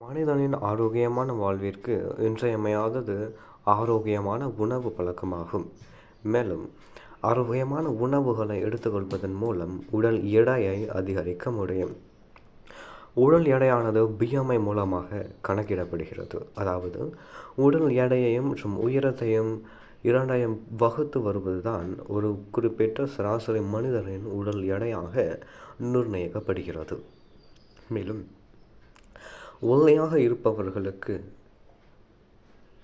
மனிதனின் ஆரோக்கியமான வாழ்விற்கு இன்றியமையாதது ஆரோக்கியமான உணவு பழக்கமாகும். மேலும் ஆரோக்கியமான உணவுகளை எடுத்துக்கொள்வதன் மூலம் உடல் எடையை அதிகரிக்க முடியும். உடல் எடையானது பிஎம்ஐ மூலமாக கணக்கிடப்படுகிறது. அதாவது உடல் எடையையும் மற்றும் உயரத்தையும் இரண்டையும் வகுத்து வருவதுதான் ஒரு குறிப்பிட்ட சராசரி மனிதரின் உடல் எடையாக நிர்ணயிக்கப்படுகிறது. மேலும் ஒல்லையாக இருப்பவர்களுக்கு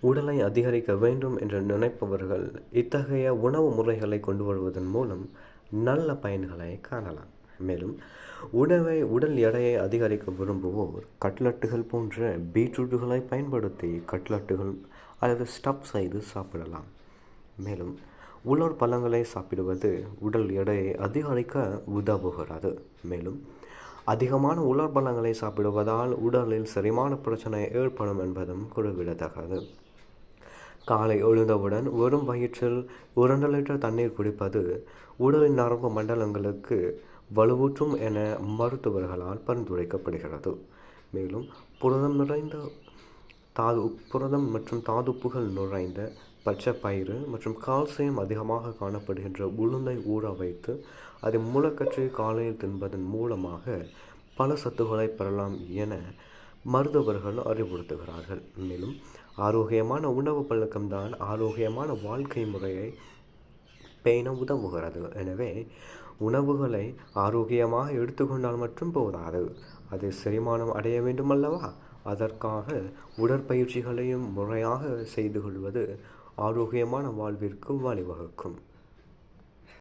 உடலை அதிகரிக்க வேண்டும் என்று நினைப்பவர்கள் இத்தகைய உணவு முறைகளை கொண்டு வருவதன் மூலம் நல்ல பயன்களை காணலாம். மேலும் உணவை உடல் எடையை அதிகரிக்க விரும்புவோர் கட்லட்டுகள் போன்ற பீட்ரூட்டுகளை பயன்படுத்தி கட்லட்டுகள் அல்லது ஸ்டப் செய்து சாப்பிடலாம். மேலும் உலர் பழங்களை சாப்பிடுவது உடல் எடையை அதிகரிக்க உதவுகிறது. மேலும் அதிகமான உலர் பழங்களை சாப்பிடுவதால் உடலில் செரிமான பிரச்சனை ஏற்படும் என்பதும் குறிப்பிடத்தக்கது. காலை எழுந்தவுடன் வெறும் வயிற்றில் இரண்டு லிட்டர் தண்ணீர் குடிப்பது உடலின் நரம்பு மண்டலங்களுக்கு வலுவூற்றும் என மருத்துவர்களால் பரிந்துரைக்கப்படுகிறது. மேலும் புரதம் நிறைந்த தாது புரதம் மற்றும் தாதுப்புகள் நிறைந்த பச்சைப்பயிறு மற்றும் கால்சியம் அதிகமாக காணப்படுகின்ற உளுந்தை ஊற வைத்து அதை மூலக்கற்றை காலையில் தின்பதன் மூலமாக பல சத்துக்களை பெறலாம் என மருத்துவர்கள் அறிவுறுத்துகிறார்கள். மேலும் ஆரோக்கியமான உணவு பழக்கம்தான் ஆரோக்கியமான வாழ்க்கை முறையை பேண உதவுகிறது. எனவே உணவுகளை ஆரோக்கியமாக எடுத்துக்கொண்டால் மட்டும் போதாது அது செரிமானம் அடைய வேண்டுமல்லவா? அதற்காக உடற்பயிற்சிகளையும் முறையாக செய்து கொள்வது ஆரோக்கியமான வாழ்விற்கு வழிவகுக்கும்.